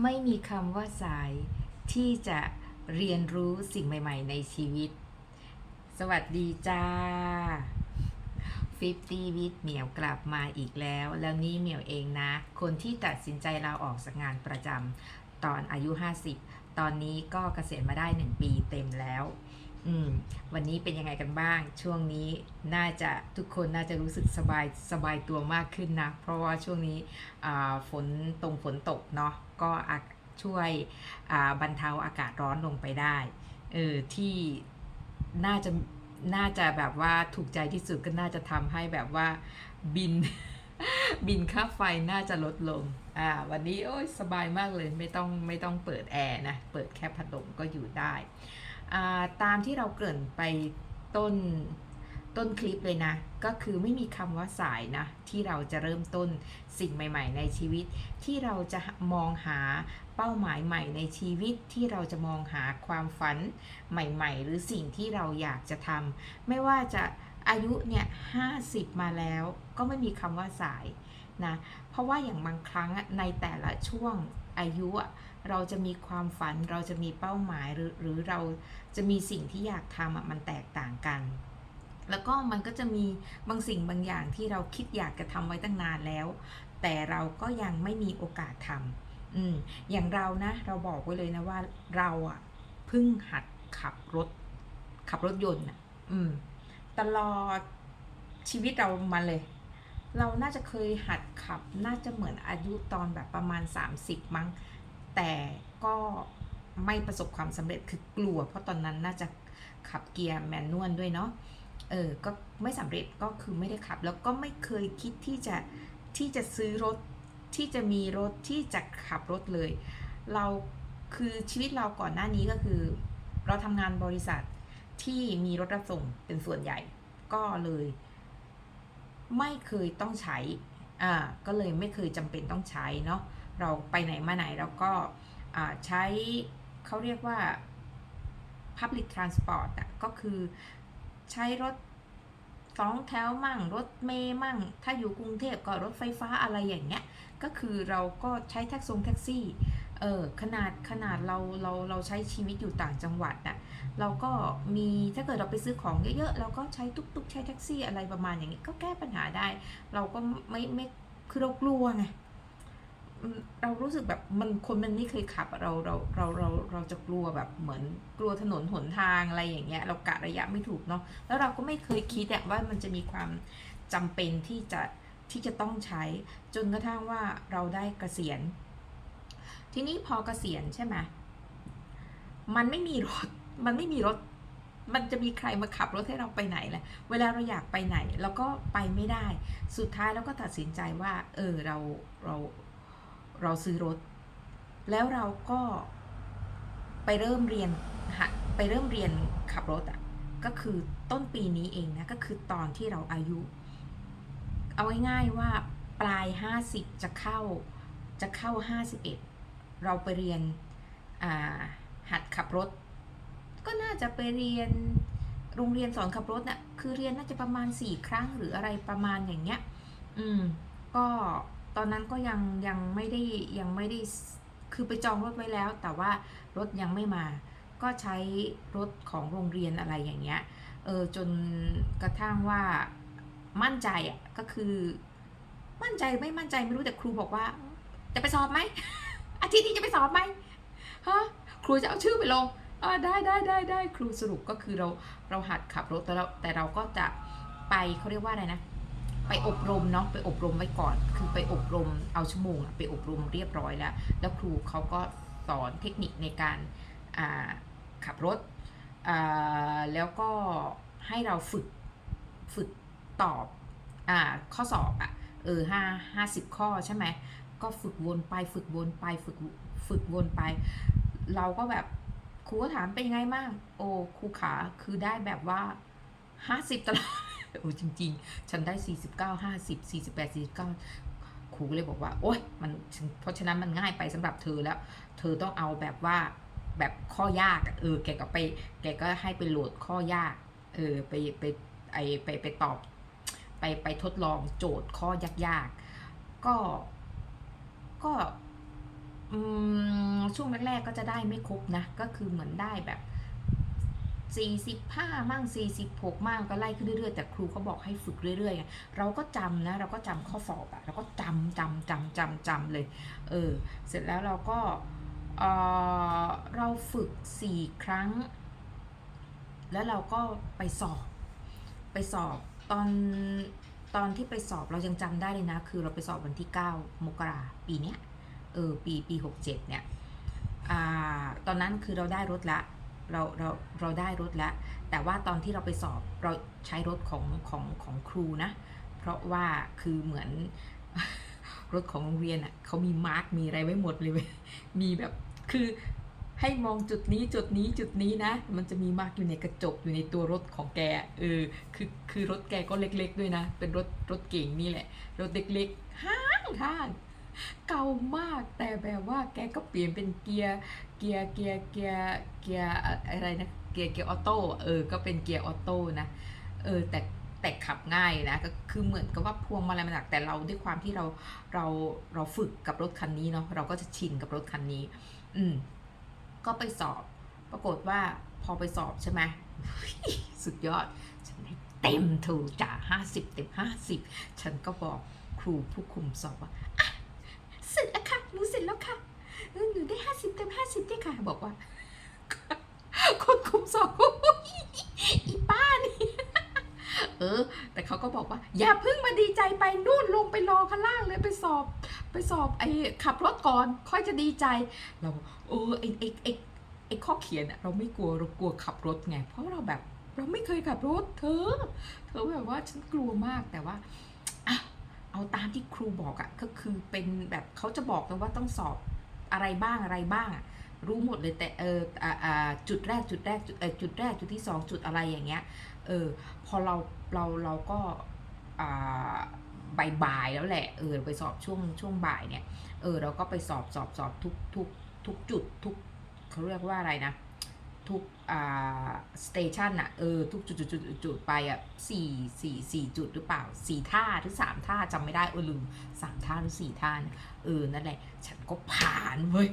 ไม่มีคำว่าสายที่จะเรียนรู้สิ่งใหม่ๆ ในชีวิต สวัสดีจ้า 50วิทเหมียวกลับมาอีกแล้ว แล้วนี่เหมียวเองนะ คนที่ตัดสินใจลาออกจากงานประจำตอนอายุ 50 ตอนนี้ก็เกษียณมาได้ 1 ปีเต็มแล้ว อืมวันนี้เป็นยังไงกันบ้าง ช่วงนี้น่าจะทุกคนน่าจะรู้สึกสบายสบายตัวมากขึ้นนะ เพราะว่าช่วงนี้ฝนตรงฝนตกเนาะก็ช่วยบรรเทาอากาศร้อนลงไปได้เออที่น่าจะน่าจะแบบว่าถูกใจที่สุดก็น่าจะทำให้แบบว่าบินบินค่าไฟน่าจะลดลง อ่า วันนี้โอ้ยสบายมากเลยไม่ต้องไม่ต้องเปิดแอร์นะ เปิดแค่พัดลมก็อยู่ได้ ตามที่เราเกริ่นไปต้นต้นคลิปเลยนะ ก็คือไม่มีคำว่าสายนะ ที่เราจะเริ่มต้นสิ่งใหม่ ๆ ในชีวิต ที่เราจะมองหาเป้าหมายใหม่ในชีวิตที่เราจะมองหาความฝันใหม่ ๆ หรือสิ่งที่เราอยากจะทำไม่ว่าจะอายุเนี่ยห้าสิบมาแล้วก็ไม่มีคำว่าสายนะ เพราะว่าอย่างบางครั้งในแต่ละช่วงอายุอะ เราจะมีความฝันเราจะมีเป้าหมายหรือหรือเราจะมีสิ่งที่อยากทำอะมันแตกต่างกัน แล้วก็มันก็จะมีบางสิ่งบางอย่างที่เราคิดอยากจะทำไว้ตั้งนานแล้ว แต่เราก็ยังไม่มีโอกาสทำอืมอย่างเรานะเราบอกไว้เลยนะว่าเราอะเพิ่งหัดขับรถ ขับรถยนต์อะอืมตลอดชีวิตเรามาเลย เราน่าจะเคยหัดขับน่าจะเหมือนอายุตอนแบบประมาณ 30 มั้ง แต่ก็ไม่ประสบความสำเร็จคือกลัว เพราะตอนนั้นน่าจะขับเกียร์แมนนวลด้วยเนาะเออก็ไม่สำเร็จก็คือไม่ได้ขับ แล้วก็ไม่เคยคิดที่จะที่จะซื้อรถที่จะมีรถที่จะขับรถเลย เราคือชีวิตเราก่อนหน้านี้ก็คือ เราทำงานบริษัทที่มีรถรับส่งเป็นส่วนใหญ่ก็เลย ไม่เคยต้องใช้อ่าก็เลยไม่เคยจำเป็นต้องใช้เนาะ เราไปไหนมาไหนเราก็ใช้เขาเรียกว่า public transport อะก็คือใช้รถสองแถวมั่ง รถเมย์มั่ง ถ้าอยู่กรุงเทพก็รถไฟฟ้าอะไรอย่างเงี้ย ก็คือเราก็ใช้แท็กซงแท็กซี่เออขนาดขนาดเราเราเราใช้ชีวิตอยู่ต่างจังหวัดอะเราก็มีถ้าเกิดเราไปซื้อของเยอะๆเราก็ใช้ตุ๊กๆใช้แท็กซี่อะไรประมาณอย่างนี้ก็แก้ปัญหาได้ เราก็ไม่ไม่คือเรากลัวไง เรารู้สึกแบบมันคนมันไม่เคยขับเราเราเราเราเราจะกลัวแบบเหมือนกลัวถนนหนทางอะไรอย่างเงี้ย เรากะระยะไม่ถูกเนาะแล้วเราก็ไม่เคยคิดอะว่ามันจะมีความจำเป็นที่จะที่จะต้องใช้ จนกระทั่งว่าเราได้เกษียณ ทีนี้พอเกษียณใช่ไหมมันไม่มีรถมันไม่มีรถมันจะมีใครมาขับรถให้เราไปไหนล่ะเวลาเราอยากไปไหนเราก็ไปไม่ได้ สุดท้ายเราก็ตัดสินใจว่า เออเราเรา เราซื้อรถ แล้วเราก็ไปเริ่มเรียนหัดไปเริ่มเรียนขับรถอะ่ะก็คือต้นปีนี้เองนะก็คือตอนที่เราอายุ เอาง่ายๆว่าปลาย 50 จะเข้าจะเข้า 51 เราไปเรียนหัดขับรถ ก็น่าจะไปเรียนโรงเรียนสอนขับรถน่ะคือเรียนน่าจะประมาณ 4 ครั้งหรืออะไรประมาณอย่างเงี้ย อืม ก็ ตอนนั้นก็ยังยังไม่ได้ยังไม่ได้คือไปจองรถไว้แล้ว แต่ว่ารถยังไม่มา ก็ใช้รถของโรงเรียนอะไรอย่างเงี้ยเออจนกระทั่งว่ามั่นใจอะก็คือมั่นใจไม่มั่นใจไม่รู้แต่ครูบอกว่า จะไปสอบไหมอาทิตย์นี้จะไปสอบไหมฮะครูจะเอาชื่อไปลงอ่าได้ได้ได้ได้ครูสรุปก็คือเราเราหัดขับรถแต่เราแต่เราก็จะไปเขาเรียกว่าอะไรนะ ไปอบรมเนาะไปอบรมไว้ก่อน คือไปอบรมเอาชั่วโมงไปอบรมเรียบร้อยแล้ว แล้วครูเขาก็สอนเทคนิคในการขับรถแล้วก็ให้เราฝึกฝึกตอบอข้อสอบอะเออห้าห้าสิบข้อใช่ไหมก็ฝึกวนไปฝึกวนไปฝึกฝึกวนไป เราก็แบบครูก็ถามเป็นยังไงบ้างโอ้ครูขาคือได้แบบว่าห้าสิบตลอด โอ้จริง ๆ ฉันได้สี่สิบเก้าห้าสิบสี่สิบแปดสี่สิบเก้าครูก็เลยบอกว่า โอ๊ยมันเพราะฉะนั้นมันง่ายไปสำหรับเธอแล้ว เธอต้องเอาแบบว่าแบบข้อยากเออแกก็ไป แกก็ให้ไปโหลดข้อยาก เออไปไปไอไปไปตอบ ไปไปทดลองโจทย์ข้อยากๆ ก็ก็ช่วงแรกๆก็จะได้ไม่ครบนะ ก็คือเหมือนได้แบบ 45มั่ง46มั่งก็ไล่ขึ้นเรื่อยๆแต่ครูเขาบอกให้ฝึกเรื่อยๆเราก็จำนะเราก็จำข้อสอบอะเราก็จำจำจำจำจำเลยเออเสร็จแล้วเราก็เออเราฝึก 4 ครั้ง แล้วเราก็ไปสอบไปสอบตอนตอนที่ไปสอบเรายังจำได้เลยนะ คือเราไปสอบวันที่ 9 มกราปีเนี้ยเออปีปี 67 เนี่ยอ่าตอนนั้นคือเราได้รถละ เราเราเราได้รถแล้วแต่ว่าตอนที่เราไปสอบเราใช้รถของของของครูนะ เพราะว่าคือเหมือนรถของโรงเรียนอะเขามีมาร์กมีอะไรไว้หมดเลยเว้ยมีแบบคือให้มองจุดนี้จุดนี้จุดนี้นะ มันจะมีมาร์กอยู่ในกระจกอยู่ในตัวรถของแกเออคือคือรถแกก็เล็กๆด้วยนะ เป็นรถรถเก่งนี่แหละ รถเล็กๆห้างห้าง เก่ามากแต่แบบว่าแกก็เปลี่ยนเป็นเกียร์เกียร์เกียร์เกียร์เกียร์อะไรนะเกียร์เกียร์ออโต้เออก็เป็นเกียร์ออโต้นะเออแต่แต่ขับง่ายนะก็คือเหมือนกับว่าพวงมาลัยมันหนักแต่เราด้วยความที่เราเราเราฝึกกับรถคันนี้เนาะเราก็จะชินกับรถคันนี้ อืมก็ไปสอบ ปรากฏว่าพอไปสอบใช่ไหมสุดยอด ฉันได้เต็มถูจ่าห้าสิบเต็มห้าสิบฉันก็บอกครูผู้คุมสอบว่าอะเสร็จแล้วค่ะ หนูเสร็จแล้วค่ะเออหนูได้ห้าสิบเต็มห้าสิบด้ค่ะ บอกว่า คนคุมสอบอีป้านี่เออ แต่เขาก็บอกว่า อย่าเพิ่งมาดีใจไปนู่นลงไปรอข้างล่างเลยไปสอบ ไปสอบไอ้ขับรถก่อนค่อยจะดีใจ เราเออไอ้ไอ้ไอ้ไอ้ข้อเขียนเราไม่กลัวเรากลัวขับรถไงเพราะเราแบบ เราไม่เคยขับรถเธอ เธอแบบว่าฉันกลัวมากแต่ว่า เอาตามที่ครูบอกอะก็คือเป็นแบบเขาจะบอกนะว่าต้องสอบอะไรบ้างอะไรบ้างอะรู้หมดเลยแต่เอออ่าอ่าจุดแรกจุดแรกจุดเออจุดแรกจุดที่สองจุดอะไรอย่างเงี้ยเออพอเราเราเราก็อ่าบ่ายแล้วแหละเออไปสอบช่วงช่วงบ่ายเนี่ยเออเราก็ไปสอบสอบสอบทุกทุกทุกจุดทุกเขาเรียกว่าอะไรนะ ทุกอ่าสเตชันอะเออทุกจุดจุดจุดจุดจุดไปอะสี่สี่สี่จุดหรือเปล่าสี่ท่าหรือสามท่าจำไม่ได้เออลืมสามท่าหรือสี่ท่าเนี่ยเออนั่นแหละ ฉันก็ผ่านเว้ย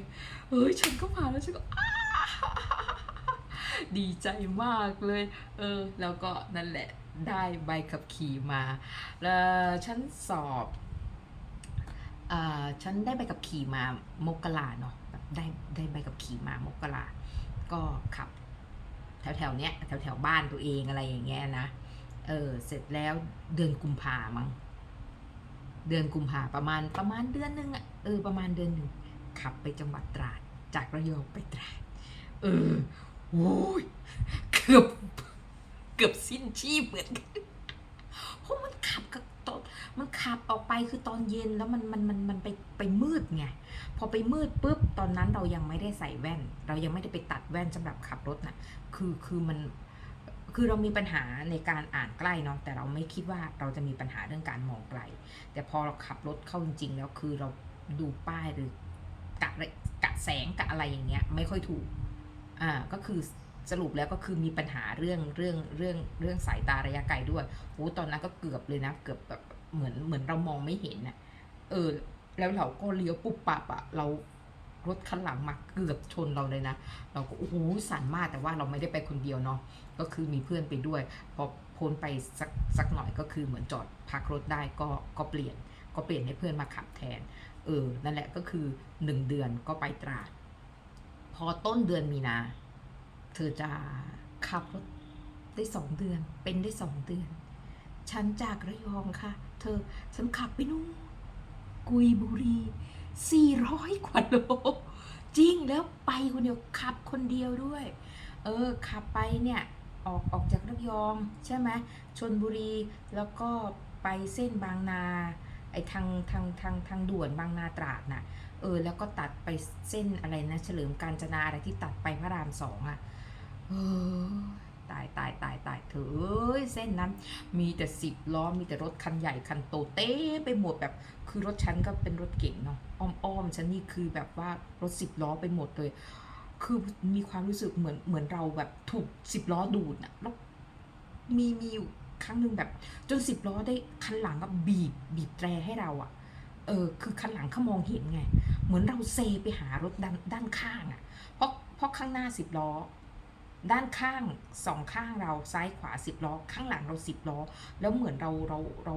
เอ้ยฉันก็ผ่านแล้วฉันก็ดีใจมากเลย เออ แล้วก็นั่นแหละได้ใบขับขี่มา แล้วฉันสอบอ่าฉันได้ใบขับขี่มามกราเนาะได้ได้ใบขับขี่มามกรา ก็ขับ แถวแถวๆเนี้ยแถวแถวๆบ้านตัวเองอะไรอย่างเงี้ยนะ เออ เสร็จแล้วเดือนกุมภามั้ง เดือนกุมภาประมาณประมาณเดือนหนึ่งอะเออประมาณเดือนหนึ่งขับไปจังหวัดตราด จากระยองไปตราด เออโอ้ยเกือบเกือบสิ้นชีพเหมือนกันเพราะมันขับกับ มันขับออกไปคือตอนเย็นแล้วมันมันมันมันไปไปมืดไงพอไปมืดปุ๊บตอนนั้นเรายังไม่ได้ใส่แว่น เรายังไม่ได้ไปตัดแว่นสำหรับขับรถนะคือคือมันคือเรามีปัญหาในการอ่านใกล้เนาะแต่เราไม่คิดว่าเราจะมีปัญหาเรื่องการมองไกล แต่พอเราขับรถเข้าจริงๆ แล้วคือเราดูป้ายหรือกะกะแสงกะอะไรอย่างเงี้ยไม่ค่อยถูกอ่าก็คือสรุปแล้วก็คือมีปัญหาเรื่องเรื่องเรื่องเรื่องสายตาระยะไกลด้วยโอ้ตอนนั้นก็เกือบเลยนะ เกือบแบบ เหมือนเหมือนเรามองไม่เห็นน่ะ เออ แล้วเราก็เลี้ยวปุ๊บปับอะเรารถคันหลังมาเกือบชนเราเลยนะ เราก็โอ้โหสั่นมากแต่ว่าเราไม่ได้ไปคนเดียวเนาะ ก็คือมีเพื่อนไปด้วย พอพ้นไปสักสักหน่อยก็คือเหมือนจอดพักรถได้ก็ก็เปลี่ยน ก็เปลี่ยนให้เพื่อนมาขับแทน เออ นั่นแหละก็คือหนึ่งเดือนก็ไปตราด พอต้นเดือนมีนา เธอจะขับรถได้สองเดือน เป็นได้สองเดือน ฉันจากระยองค่ะ เธอฉันขับไปนู่นกุยบุรีสี่ร้อยกว่าโลจริงแล้วไปคนเดียวขับคนเดียวด้วย เออขับไปเนี่ยออกออกจากระยองใช่ไหมชนบุรีแล้วก็ไปเส้นบางนาไอ้ทางทางทางทางด่วนบางนาตราดน่ะเออแล้วก็ตัดไปเส้นอะไรนะ เฉลิมกาญจนาอะไรที่ตัดไปพระรามสองอะเออตายตายตายตาย เถอะเอ้ยเส้นนั้น มีแต่สิบล้อมีแต่รถคันใหญ่คันโตเต้ไปหมดแบบ คือรถฉันก็เป็นรถเก่งเนาะอ้อมๆฉันนี่คือแบบว่ารถสิบล้อไปหมดเลย คือมีความรู้สึกเหมือนเหมือนเราแบบถูกสิบล้อดูดอะแล้วมีมีอยู่ครั้งหนึ่งแบบ จนสิบล้อได้คันหลังก็บีบบีบแตรให้เราอะเออคือคันหลังเขามองเห็นไง เหมือนเราเซไปหารถด้านด้านข้างอะเพราะเพราะข้างหน้าสิบล้อ ด้านข้างสองข้างเราซ้ายขวาสิบล้อ ข้างหลังเราสิบล้อ แล้วเหมือนเราเราเรา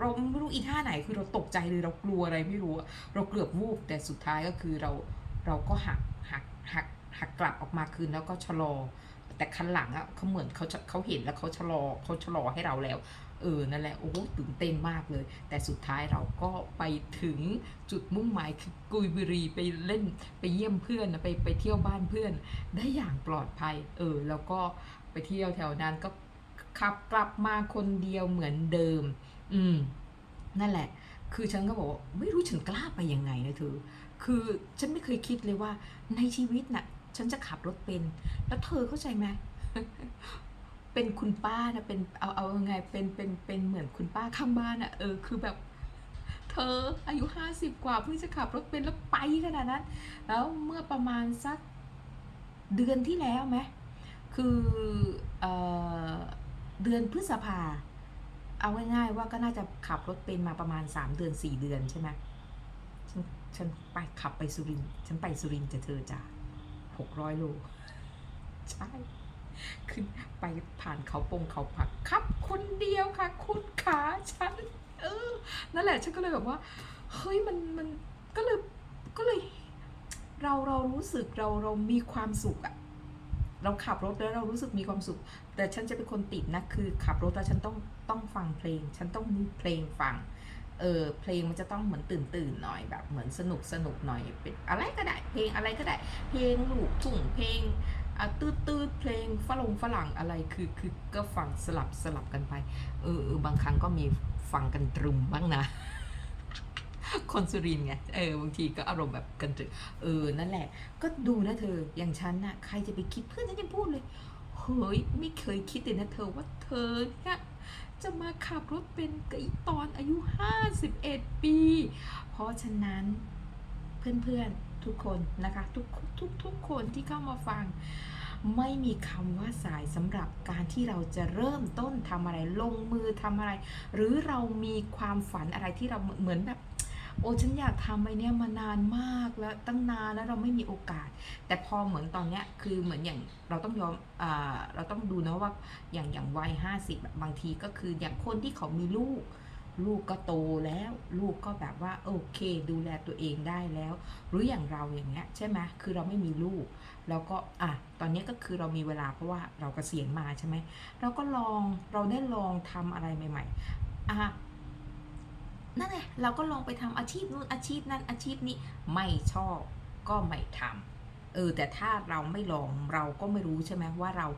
เราไม่รู้อีท่าไหนคือเราตกใจเลยเรากลัวอะไรไม่รู้เราเกือบวูบแต่สุดท้ายก็คือเราเราก็หักหักหักหักกลับออกมาคืนแล้วก็ชะลอ แต่คันหลังอะเขาเหมือนเขาจะเขาเห็นแล้วเขาชะลอเขาชะลอให้เราแล้ว เออนั่นแหละโอ้โหตื่นเต้นมากเลย แต่สุดท้ายเราก็ไปถึงจุดมุ่งหมายคือกุยบุรีไปเล่นไปเยี่ยมเพื่อนนะไปไปเที่ยวบ้านเพื่อน ได้อย่างปลอดภัย เออ แล้วก็ไปเที่ยวแถวนั้นก็ขับกลับมาคนเดียวเหมือนเดิม อืม นั่นแหละ คือฉันก็บอกว่าไม่รู้ฉันกล้าไปยังไงนะเธอ คือฉันไม่เคยคิดเลยว่าในชีวิตน่ะ ฉันจะขับรถเป็น แล้วเธอเข้าใจไหม เป็นคุณป้านะเป็นเอาเอายังไงเป็นเป็นเป็นเหมือนคุณป้าข้างบ้านอะเออคือแบบ เธออายุห้าสิบกว่าเพิ่งจะขับรถเป็นแล้วไปขนาดนั้น แล้วเมื่อประมาณสักเดือนที่แล้วไหมคือเออเดือนพฤษภาเอาง่ายๆว่าก็น่าจะขับรถเป็นมาประมาณสามเดือนสี่เดือนใช่ไหมฉันฉันไปขับไปสุรินฉันไปสุรินจะเธอจ้าหกร้อยโลใช่ ขึ้นไปผ่านเขาปงเขาผักขับ คนเดียวค่ะ คุณขาฉัน เออ นั่นแหละฉันก็เลยแบบว่า เฮ้ยมันมันก็เลยก็เลยเราเรารู้สึกเราเรามีความสุขอะเราขับรถแล้วเรารู้สึกมีความสุข แต่ฉันจะเป็นคนติดนะคือ ขับรถแล้วฉันต้องต้องฟังเพลง ฉันต้องมีเพลงฟัง เออเพลงมันจะต้องเหมือนตื่นตื่นหน่อยแบบเหมือนสนุกสนุกหน่อยเป็นอะไรก็ได้ เพลงอะไรก็ได้ เพลงลูกทุ่งเพลง อะตืดตืดเพลงฝรั่งฝรั่งอะไรคือคือก็ฟังสลับสลับกันไปเออเออบางครั้งก็มีฟังกันตรึมบ้างนะคนสุรินไง เออบางทีก็อารมณ์แบบกันตรึมเออ นั่นแหละ ก็ดูนะเธอ อย่างฉันน่ะ ใครจะไปคิดเพื่อนฉันยังพูดเลย เฮ้ย ไม่เคยคิดเลยนะเธอว่าเธอเนี่ยจะมาขับรถเป็นกับอีตอนอายุ 51 ปี เพราะฉะนั้นเพื่อนๆ ทุกคนนะคะทุกทุกทุกคนที่เข้ามาฟัง ไม่มีคำว่าสายสำหรับการที่เราจะเริ่มต้นทำอะไรลงมือทำอะไร หรือเรามีความฝันอะไรที่เราเหมือนแบบโอ้ฉันอยากทำไอ้เนี้ยมานานมากแล้วตั้งนานแล้วเราไม่มีโอกาส แต่พอเหมือนตอนเนี้ยคือเหมือนอย่างเราต้องยอมอ่าเราต้องดูนะว่าอย่างอย่างวัยห้าสิบบางทีก็คืออย่างคนที่เขามีลูก ลูกก็โตแล้ว ลูกก็แบบว่าโอเค ดูแลตัวเองได้แล้ว หรืออย่างเราอย่างเงี้ยใช่ไหมคือเราไม่มีลูก แล้วก็อะตอนนี้ก็คือเรามีเวลาเพราะว่าเรากเกษียณมาใช่ไหมเราก็ลองเราได้ลองทำอะไรใหม่ ๆอะนั่นไงเราก็ลองไปทำอาชีพนู้นอาชีพนั้นอาชีพนี้ไม่ชอบก็ไม่ทำเออแต่ถ้าเราไม่ลองเราก็ไม่รู้ใช่ไหมว่าเรา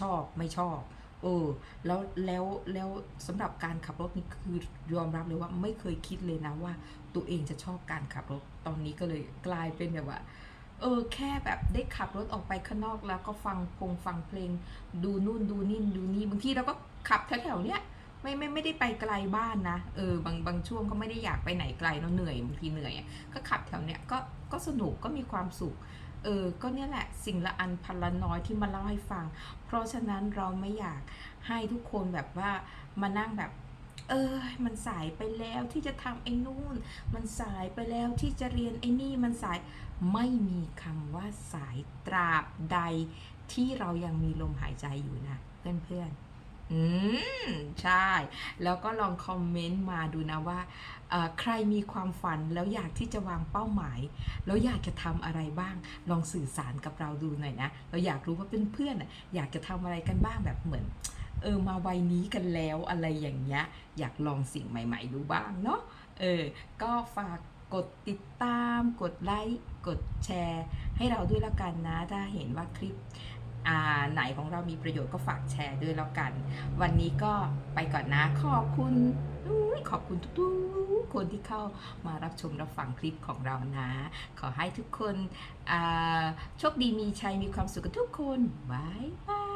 ชอบไม่ชอบ เออแล้วแล้วแล้วสำหรับการขับรถนี่คือยอมรับเลยว่าไม่เคยคิดเลยนะว่า ตัวเองจะชอบการขับรถตอนนี้ก็เลยกลายเป็นแบบว่าเออแค่แบบได้ขับรถออกไปข้างนอกแล้วก็ฟังพงฟังเพลง ดูนู่นดูนี่ดูนี่บางทีเราก็ขับแถวๆเนี้ยไม่ไม่ไม่ได้ไปไกลบ้านนะเออบางบางช่วงก็ไม่ได้อยากไปไหนไกลเนอะเหนื่อยบางทีเหนื่อยก็ขับแถวเนี้ยก็ก็สนุกก็มีความสุข เออ ก็เนี่ยแหละสิ่งละอันพันละน้อยที่มาเล่าให้ฟัง เพราะฉะนั้นเราไม่อยากให้ทุกคนแบบว่ามานั่งแบบ เออมันสายไปแล้วที่จะทำไอ้นู่น มันสายไปแล้วที่จะเรียนไอ้นี่มันสายไม่มีคำว่าสายตราบใดที่เรายังมีลมหายใจอยู่นะเพื่อนๆ อืม ใช่ แล้วก็ลองคอมเมนต์มาดูนะว่าใครมีความฝันแล้วอยากที่จะวางเป้าหมาย แล้วอยากจะทำอะไรบ้าง ลองสื่อสารกับเราดูหน่อยนะ เราอยากรู้ว่าเพื่อนๆอยากจะทำอะไรกันบ้างแบบเหมือน เออมาวัยนี้กันแล้วอะไรอย่างเงี้ย อยากลองสิ่งใหม่ ๆ ดูบ้างเนาะ เออ ก็ฝากกดติดตาม กดไลค์ กดแชร์ ให้เราด้วยแล้วกันนะ ถ้าเห็นว่าคลิป ไหนของเรามีประโยชน์ก็ฝากแชร์ด้วยแล้วกัน วันนี้ก็ไปก่อนนะ ขอบคุณขอบคุณทุกๆคนที่เข้ามารับชมรับฟังคลิปของเรานะ ขอให้ทุกคนโชคดีมีชัยมีความสุขกันทุกคนบายบาย